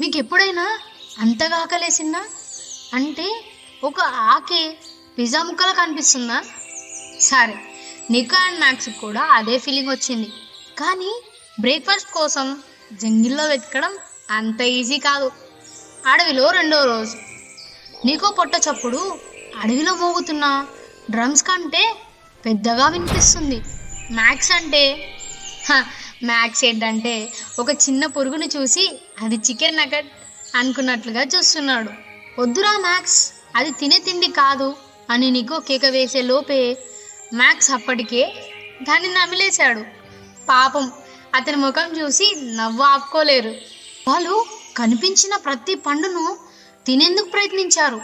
మీకు ఎప్పుడైనా అంతగా ఆకలేసిందా? అంటే ఒక ఆకే పిజ్జా ముక్కలు కనిపిస్తుందా? సరే నికో అండ్ మ్యాక్స్ కూడా అదే ఫీలింగ్ వచ్చింది. కానీ బ్రేక్ఫాస్ట్ కోసం జంగిల్లో వెతకడం అంత ఈజీ కాదు. అడవిలో రెండో రోజు. నీకో పొట్ట చప్పుడు అడవిలో మోగుతున్న డ్రమ్స్ కంటే పెద్దగా వినిపిస్తుంది. మ్యాక్స్ అంటే హ, మ్యాక్స్ ఏంటంటే ఒక చిన్న పురుగును చూసి అది చికెన్ నగట్ అనుకున్నట్లుగా చూస్తున్నాడు. వద్దురా మ్యాక్స్ అది తినే తిండి కాదు అని నీకో కేక వేసే లోపే మ్యాక్స్ అప్పటికే దాన్ని నమిలేశాడు. పాపం అతని ముఖం చూసి నవ్వు ఆపుకోలేరు. వాళ్ళు కనిపించిన ప్రతి పండును తినేందుకు ప్రయత్నించారు.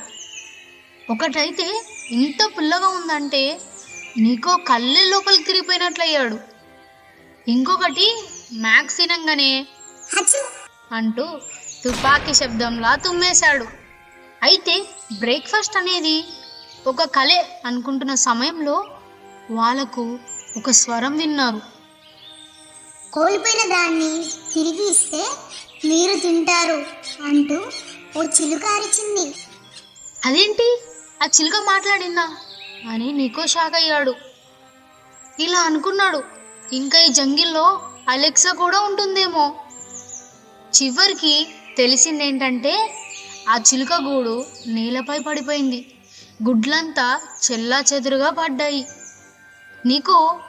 ఒకటైతే ఇంత పుల్లగా ఉందంటే నీకో కళ్ళే లోపలికి తిరిగిపోయినట్లయ్యాడు. ఇంకొకటి మ్యాక్స్ తినంగానే అంటూ తుపాకీ శబ్దంలా తుమ్మేశాడు. అయితే బ్రేక్ఫాస్ట్ అనేది ఒక కలే అనుకుంటున్న సమయంలో వాళ్ళకు ఒక స్వరం విన్నారు. కోల్పోయిన దాన్ని తిరిగి ఇస్తే మీరు తింటారు అంటూ ఓ చిలుక అరిచింది. అదేంటి? ఆ చిలుక మాట్లాడిందా? అని నీకో షాక్ అయ్యాడు. ఇలా అనుకున్నాడు. ఇంకా ఈ జంగిల్లో అలెక్సా కూడా ఉంటుందేమో. చివరికి తెలిసిందేంటంటే ఆ చిలుక గూడు నేలపై పడిపోయింది. గుడ్లంతా చెల్లా చెదురుగా పడ్డాయి. నీకు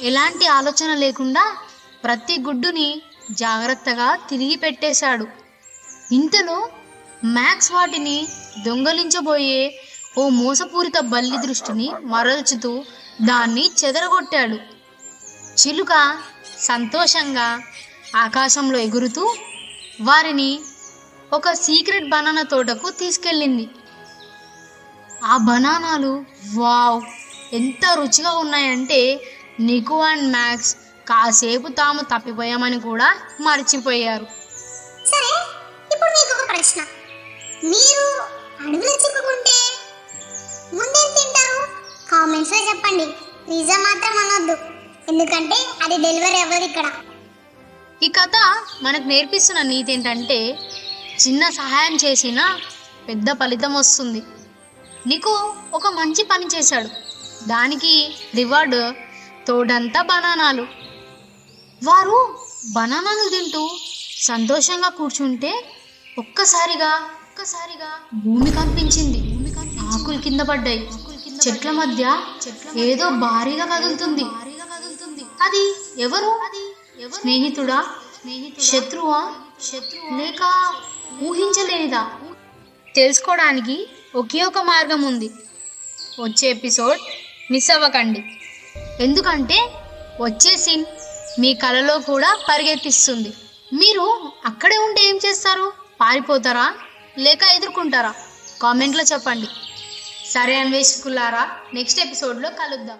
ఎలాంటి ఆలోచన లేకుండా ప్రతి గుడ్డుని జాగ్రత్తగా తిరిగి పెట్టేశాడు. ఇంతలో మ్యాక్స్ వాటిని దొంగలించబోయే ఓ మోసపూరిత బల్లి దృష్టిని మరల్చుతూ దాన్ని చెదరగొట్టాడు. చిలుక సంతోషంగా ఆకాశంలో ఎగురుతూ వారిని ఒక సీక్రెట్ బనానా తోటకు తీసుకెళ్ళింది. ఆ బనానాలు వావ్! ఎంత రుచిగా ఉన్నాయంటే నికు అండ్ మ్యాక్స్ కాసేపు తాము తప్పిపోయామని కూడా మర్చిపోయారు. సరే ఇప్పుడు మీకు ఒక ప్రశ్న. మీరు అడవిలో చిక్కుకుంటే ముందేం తింటారు? కామెంట్స్లో చెప్పండి. పిజ్జా మాత్రం అనొద్దు. ఎందుకంటే అది డెలివరీ అవ్వదు ఇక్కడ. ఈ కథ మనకు నేర్పిస్తున్న నీతి ఏంటంటే చిన్న సహాయం చేసినా పెద్ద ఫలితం వస్తుంది. నీకు ఒక మంచి పని చేశాడు. దానికి రివార్డ్ తోడంతా బనానాలు. వారు బనానాలు తింటూ సంతోషంగా కూర్చుంటే ఒక్కసారిగా ఒక్కసారిగా భూమి కంపించింది ఆకులు కింద పడ్డాయి. చెట్ల మధ్య ఏదో భారీగా కదులుతుంది. అది ఎవరు? స్నేహితుడా? శత్రువా? శత్రువు లేక ఊహించలేనిదా? తెలుసుకోవడానికి ఒకే ఒక మార్గం ఉంది. వచ్చే ఎపిసోడ్ మిస్ అవ్వకండి. ఎందుకంటే వచ్చే సీన్ మీ కలలో కూడా పరిగెత్తిస్తుంది. మీరు అక్కడే ఉంటే ఏం చేస్తారు? పారిపోతారా? లేక ఎదుర్కొంటారా? కామెంట్లో చెప్పండి. సరే అన్వేషకులారా నెక్స్ట్ ఎపిసోడ్లో కలుద్దాం.